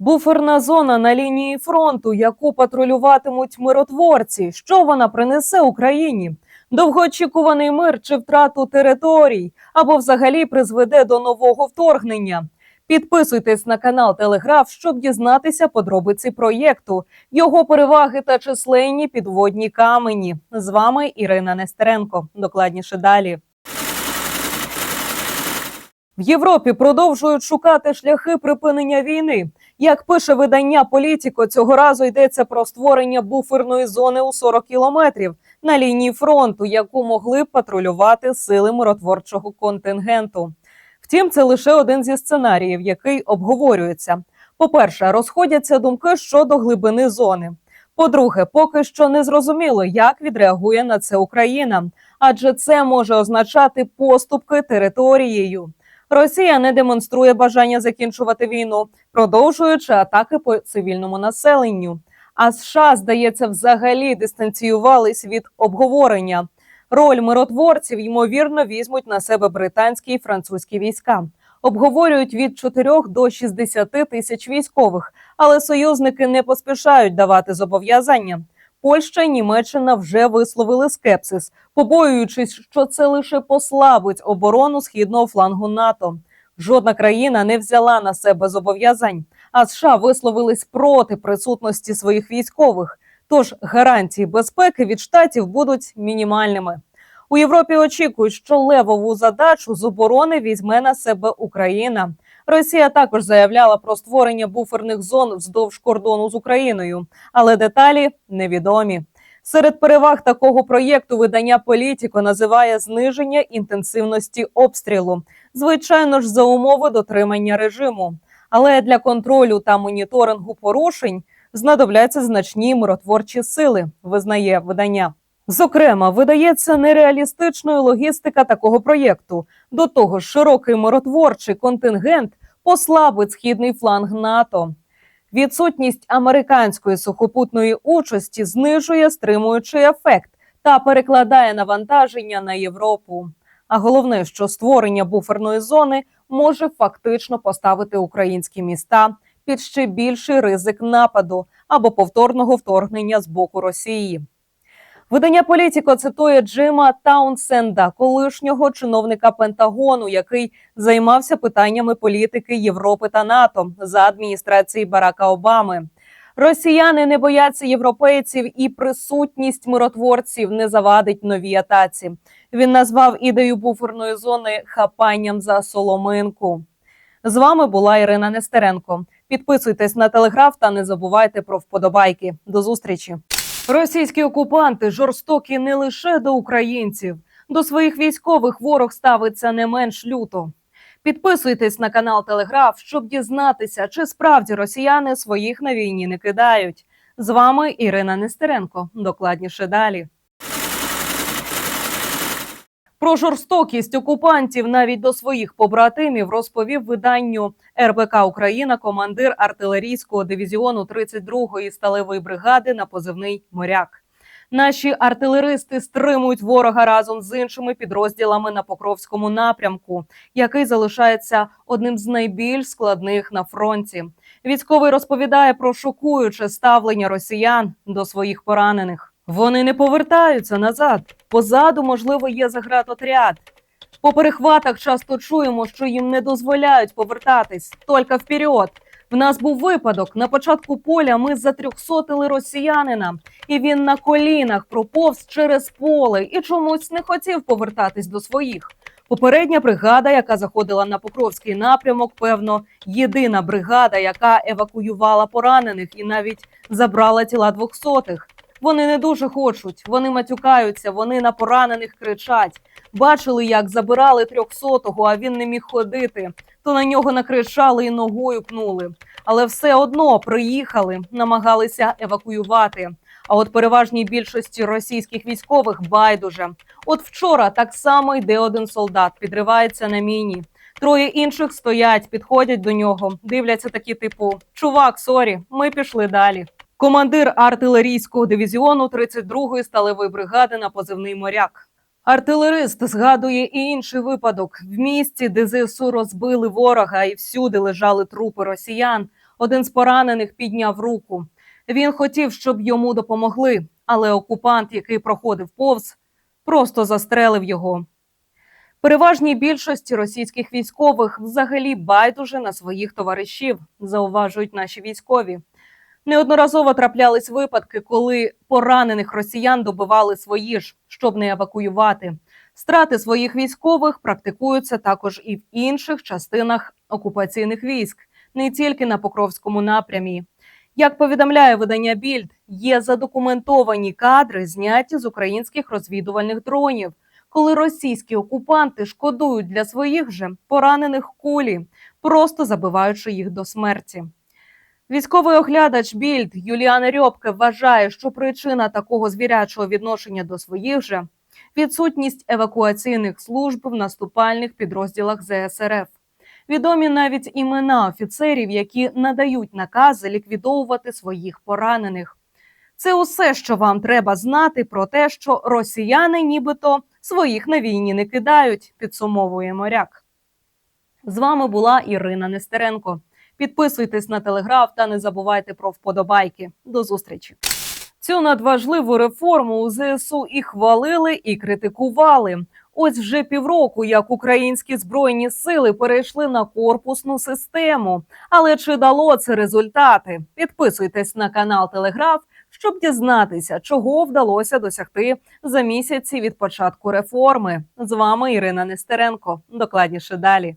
Буферна зона на лінії фронту, яку патрулюватимуть миротворці. Що вона принесе Україні? Довгоочікуваний мир чи втрату територій, або взагалі призведе до нового вторгнення. Підписуйтесь на канал Телеграф, щоб дізнатися подробиці проєкту, його переваги та численні підводні камені. З вами Ірина Нестеренко. Докладніше далі. В Європі продовжують шукати шляхи припинення війни. Як пише видання Політіко, цього разу йдеться про створення буферної зони у 40 кілометрів на лінії фронту, яку могли б патрулювати сили миротворчого контингенту. Втім, це лише один зі сценаріїв, який обговорюється. По-перше, розходяться думки щодо глибини зони. По-друге, поки що не зрозуміло, як відреагує на це Україна, адже це може означати поступки територією. Росія не демонструє бажання закінчувати війну, продовжуючи атаки по цивільному населенню. А США, здається, взагалі дистанціювались від обговорення. Роль миротворців ймовірно візьмуть на себе британські і французькі війська. Обговорюють від 4 до 60 тисяч військових, але союзники не поспішають давати зобов'язання. Польща і Німеччина вже висловили скепсис, побоюючись, що це лише послабить оборону східного флангу НАТО. Жодна країна не взяла на себе зобов'язань, а США висловились проти присутності своїх військових. Тож гарантії безпеки від штатів будуть мінімальними. У Європі очікують, що левову задачу з оборони візьме на себе Україна. Росія також заявляла про створення буферних зон вздовж кордону з Україною, але деталі невідомі. Серед переваг такого проєкту видання Політіко називає зниження інтенсивності обстрілу, звичайно ж, за умови дотримання режиму. Але для контролю та моніторингу порушень знадобляться значні миротворчі сили, визнає видання. Зокрема, видається нереалістичною логістика такого проєкту. До того ж, широкий миротворчий контингент послабить східний фланг НАТО. Відсутність американської сухопутної участі знижує стримуючий ефект та перекладає навантаження на Європу. А головне, що створення буферної зони може фактично поставити українські міста під ще більший ризик нападу або повторного вторгнення з боку Росії. Видання Політіко цитує Джима Таунсенда, колишнього чиновника Пентагону, який займався питаннями політики Європи та НАТО за адміністрації Барака Обами. Росіяни не бояться європейців, і присутність миротворців не завадить новій атаці. Він назвав ідею буферної зони хапанням за соломинку. З вами була Ірина Нестеренко. Підписуйтесь на телеграф та не забувайте про вподобайки. До зустрічі. Російські окупанти жорстокі не лише до українців, до своїх військових ворог ставиться не менш люто. Підписуйтесь на канал Телеграф, щоб дізнатися, чи справді росіяни своїх на війні не кидають. З вами Ірина Нестеренко. Докладніше далі. Про жорстокість окупантів навіть до своїх побратимів розповів виданню РБК Україна командир артилерійського дивізіону 32-ї сталевої бригади на позивний моряк. Наші артилеристи стримують ворога разом з іншими підрозділами на Покровському напрямку, який залишається одним з найбільш складних на фронті. Військовий розповідає про шокуюче ставлення росіян до своїх поранених. Вони не повертаються назад. Позаду, можливо, є заградотряд. По перехватах часто чуємо, що їм не дозволяють повертатись. Тільки вперед. В нас був випадок. На початку поля ми затрьохсотили росіянина, і він на колінах проповз через поле і чомусь не хотів повертатись до своїх. Попередня бригада, яка заходила на Покровський напрямок, певно, єдина бригада, яка евакуювала поранених і навіть забрала тіла двохсотих. Вони не дуже хочуть, вони матюкаються, вони на поранених кричать. Бачили, як забирали трьохсотого, а він не міг ходити. То на нього накричали і ногою пнули. Але все одно приїхали, намагалися евакуювати. А от переважній більшості російських військових байдуже. От вчора так само йде один солдат, підривається на міні. Троє інших стоять, підходять до нього, дивляться такі, типу: Чувак, сорі, ми пішли далі. Командир артилерійського дивізіону 32-ї сталевої бригади на позивний моряк. Артилерист згадує і інший випадок в місті, де ЗСУ розбили ворога, і всюди лежали трупи росіян. Один з поранених підняв руку. Він хотів, щоб йому допомогли, але окупант, який проходив повз, просто застрелив його. Переважній більшості російських військових взагалі байдуже на своїх товаришів, зауважують наші військові. Неодноразово траплялись випадки, коли поранених росіян добивали свої ж, щоб не евакуювати. Страти своїх військових практикуються також і в інших частинах окупаційних військ, не тільки на Покровському напрямі. Як повідомляє видання Більд, є задокументовані кадри, зняті з українських розвідувальних дронів, коли російські окупанти шкодують для своїх же поранених кулі, просто забиваючи їх до смерті. Військовий оглядач Більд Юліана Рьобке вважає, що причина такого звірячого відношення до своїх же відсутність евакуаційних служб в наступальних підрозділах ЗСРФ. Відомі навіть імена офіцерів, які надають накази ліквідовувати своїх поранених. Це усе, що вам треба знати про те, що росіяни нібито своїх на війні не кидають, підсумовує моряк. З вами була Ірина Нестеренко. Підписуйтесь на телеграф та не забувайте про вподобайки. До зустрічі. Цю надважливу реформу у ЗСУ і хвалили, і критикували. Ось вже півроку, як українські збройні сили перейшли на корпусну систему. Але чи дало це результати? Підписуйтесь на канал Телеграф, щоб дізнатися, чого вдалося досягти за місяці від початку реформи. З вами Ірина Нестеренко. Докладніше далі.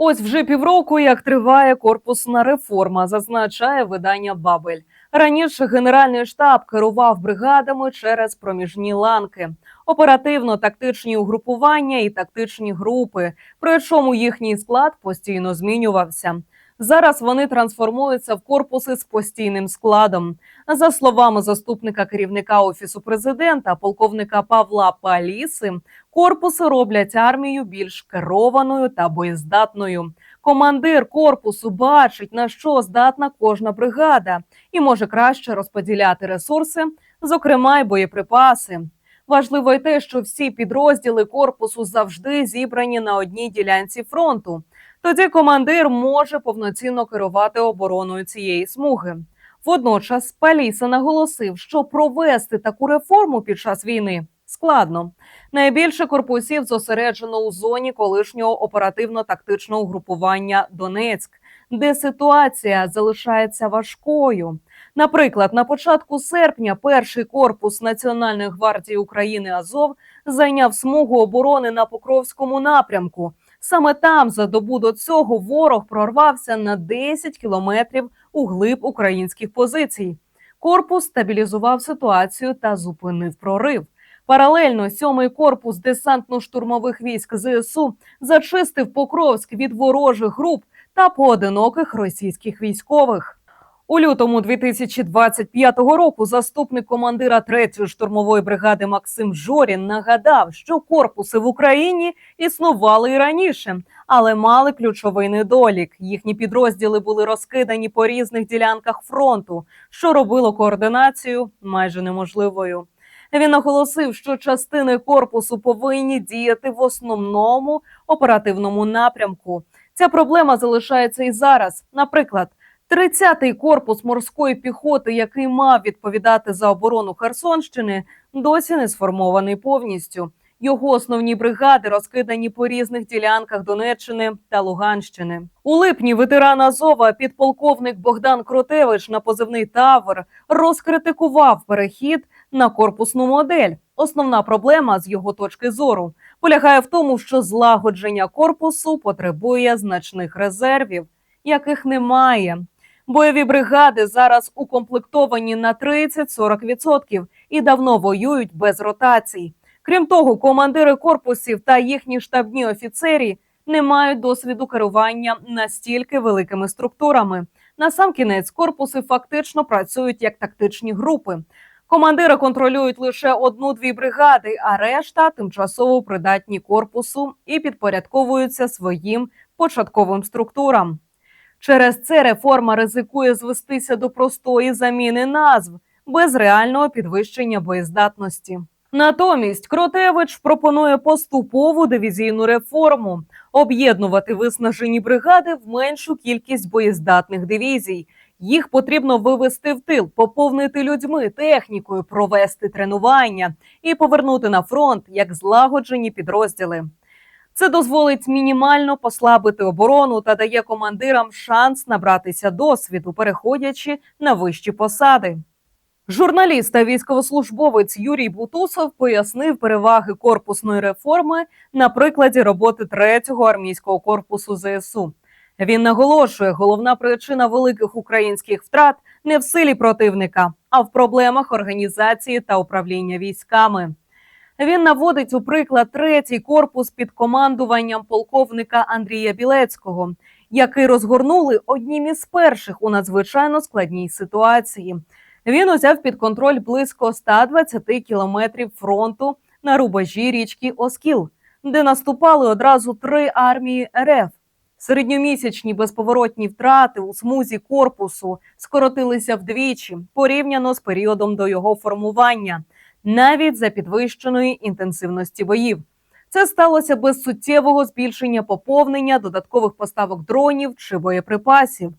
Ось вже півроку, як триває корпусна реформа, зазначає видання Бабель. Раніше Генеральний штаб керував бригадами через проміжні ланки, оперативно-тактичні угрупування і тактичні групи. Причому їхній склад постійно змінювався. Зараз вони трансформуються в корпуси з постійним складом. За словами заступника керівника офісу президента, полковника Павла Паліси, корпуси роблять армію більш керованою та боєздатною. Командир корпусу бачить на що здатна кожна бригада, і може краще розподіляти ресурси, зокрема й боєприпаси. Важливо й те, що всі підрозділи корпусу завжди зібрані на одній ділянці фронту. Тоді командир може повноцінно керувати обороною цієї смуги. Водночас Паліса наголосив, що провести таку реформу під час війни складно. Найбільше корпусів зосереджено у зоні колишнього оперативно-тактичного угрупування Донецьк, де ситуація залишається важкою. Наприклад, на початку серпня перший корпус Національної гвардії України Азов зайняв смугу оборони на Покровському напрямку. Саме там за добу до цього ворог прорвався на 10 кілометрів у глиб українських позицій. Корпус стабілізував ситуацію та зупинив прорив. Паралельно сьомий корпус десантно-штурмових військ ЗСУ зачистив Покровськ від ворожих груп та поодиноких російських військових. У лютому 2025 року заступник командира 3-ї штурмової бригади Максим Жорін нагадав, що корпуси в Україні існували і раніше, але мали ключовий недолік. Їхні підрозділи були розкидані по різних ділянках фронту, що робило координацію майже неможливою. Він наголосив, що частини корпусу повинні діяти в основному оперативному напрямку. Ця проблема залишається і зараз. Наприклад, 30-й корпус морської піхоти, який мав відповідати за оборону Херсонщини, досі не сформований повністю. Його основні бригади розкидані по різних ділянках Донеччини та Луганщини. У липні ветеран Азова, підполковник Богдан Кротевич на позивний Тавр, розкритикував перехід на корпусну модель. Основна проблема з його точки зору полягає в тому, що злагодження корпусу потребує значних резервів, яких немає. Бойові бригади зараз укомплектовані на 30-40% і давно воюють без ротацій. Крім того, командири корпусів та їхні штабні офіцері не мають досвіду керування настільки великими структурами. Насамкінець корпуси фактично працюють як тактичні групи. Командири контролюють лише одну-дві бригади, а решта тимчасово придатні корпусу і підпорядковуються своїм початковим структурам. Через це реформа ризикує звестися до простої заміни назв без реального підвищення боєздатності. Натомість Кротевич пропонує поступову дивізійну реформу об'єднувати виснажені бригади в меншу кількість боєздатних дивізій. Їх потрібно вивести в тил, поповнити людьми, технікою, провести тренування і повернути на фронт як злагоджені підрозділи. Це дозволить мінімально послабити оборону та дає командирам шанс набратися досвіду, переходячи на вищі посади. Журналіст та військовослужбовець Юрій Бутусов пояснив переваги корпусної реформи на прикладі роботи третього армійського корпусу ЗСУ. Він наголошує, головна причина великих українських втрат не в силі противника, а в проблемах організації та управління військами. Він наводить у приклад третій корпус під командуванням полковника Андрія Білецького, який розгорнули однім із перших у надзвичайно складній ситуації. Він узяв під контроль близько 120 кілометрів фронту на рубежі річки Оскіл, де наступали одразу три армії РФ. Середньомісячні безповоротні втрати у смузі корпусу скоротилися вдвічі порівняно з періодом до його формування, навіть за підвищеної інтенсивності боїв. Це сталося без суттєвого збільшення поповнення додаткових поставок дронів чи боєприпасів.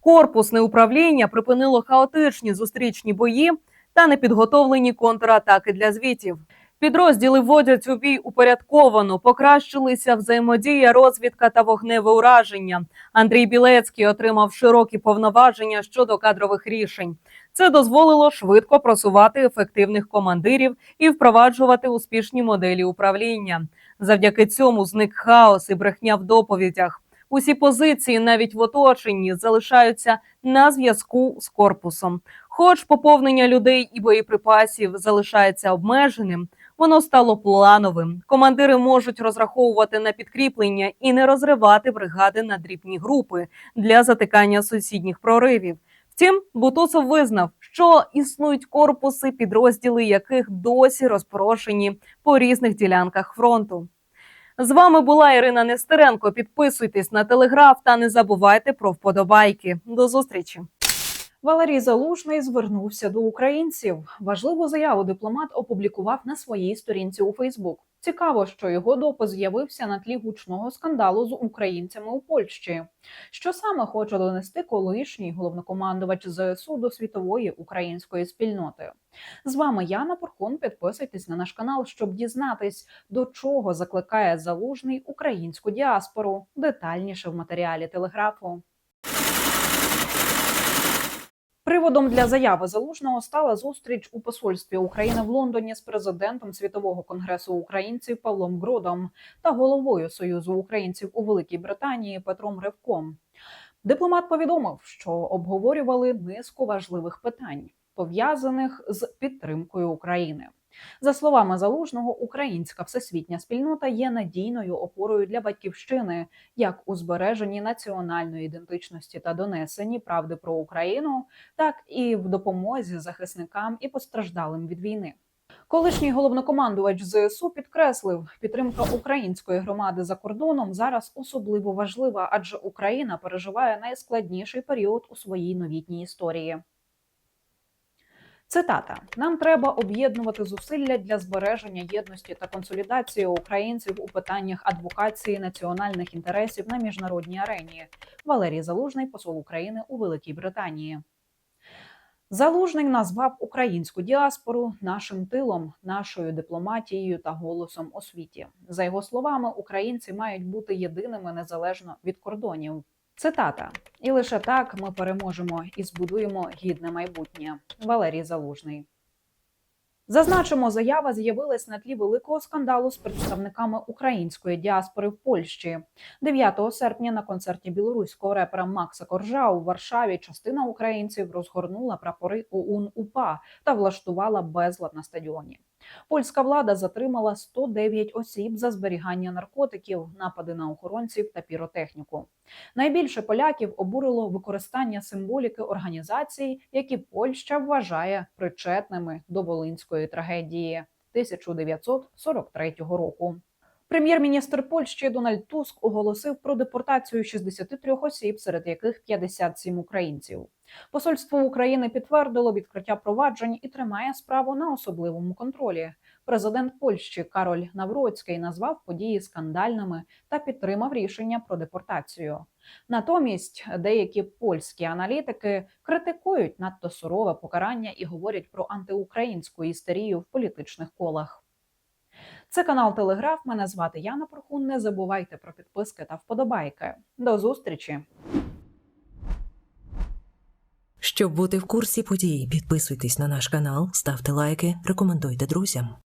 Корпусне управління припинило хаотичні зустрічні бої та непідготовлені контратаки для звітів. Підрозділи вводять у бій упорядковано, покращилися взаємодія, розвідка та вогневе ураження. Андрій Білецький отримав широкі повноваження щодо кадрових рішень. Це дозволило швидко просувати ефективних командирів і впроваджувати успішні моделі управління. Завдяки цьому зник хаос і брехня в доповідях. Усі позиції, навіть в оточенні, залишаються на зв'язку з корпусом. Хоч поповнення людей і боєприпасів залишається обмеженим, воно стало плановим. Командири можуть розраховувати на підкріплення і не розривати бригади на дрібні групи для затикання сусідніх проривів. Втім, Бутусов визнав, що існують корпуси, підрозділи яких досі розпорошені по різних ділянках фронту. З вами була Ірина Нестеренко. Підписуйтесь на телеграф та не забувайте про вподобайки. До зустрічі. Валерій Залужний звернувся до українців. Важливу заяву дипломат опублікував на своїй сторінці у Фейсбук. Цікаво, що його допис з'явився на тлі гучного скандалу з українцями у Польщі. Що саме хоче донести колишній головнокомандувач ЗСУ до світової української спільноти? З вами Яна Порхун. Підписуйтесь на наш канал, щоб дізнатись, до чого закликає залужний українську діаспору. Детальніше в матеріалі телеграфу. Приводом для заяви залужного стала зустріч у посольстві України в Лондоні з президентом світового конгресу українців Павлом Гродом та головою Союзу українців у Великій Британії Петром Ревком. Дипломат повідомив, що обговорювали низку важливих питань, пов'язаних з підтримкою України. За словами залужного, українська всесвітня спільнота є надійною опорою для батьківщини, як у збереженні національної ідентичності та донесенні правди про Україну, так і в допомозі захисникам і постраждалим від війни. Колишній головнокомандувач ЗСУ підкреслив, підтримка української громади за кордоном зараз особливо важлива, адже Україна переживає найскладніший період у своїй новітній історії. Цитата: нам треба об'єднувати зусилля для збереження єдності та консолідації українців у питаннях адвокації національних інтересів на міжнародній арені. Валерій Залужний, посол України у Великій Британії. Залужний назвав українську діаспору нашим тилом, нашою дипломатією та голосом у світі. За його словами, українці мають бути єдиними незалежно від кордонів. Цитата: і лише так ми переможемо і збудуємо гідне майбутнє. Валерій Залужний. Зазначимо, заява з'явилась на тлі великого скандалу з представниками української діаспори в Польщі. 9 серпня на концерті білоруського репера Макса Коржа у Варшаві частина українців розгорнула прапори ОУН УПА та влаштувала безлад на стадіоні. Польська влада затримала 109 осіб за зберігання наркотиків, напади на охоронців та піротехніку. Найбільше поляків обурило використання символіки організацій, які Польща вважає причетними до волинської трагедії 1943 року. Прем'єр-міністр Польщі Дональд Туск оголосив про депортацію 63 осіб, серед яких 57 українців. Посольство України підтвердило відкриття проваджень і тримає справу на особливому контролі. Президент Польщі Кароль Навроцький назвав події скандальними та підтримав рішення про депортацію. Натомість деякі польські аналітики критикують надто сурове покарання і говорять про антиукраїнську істерію в політичних колах. Це канал Телеграф. Мене звати Яна Прохун. Не забувайте про підписки та вподобайки. До зустрічі! Щоб бути в курсі подій, підписуйтесь на наш канал, ставте лайки, рекомендуйте друзям.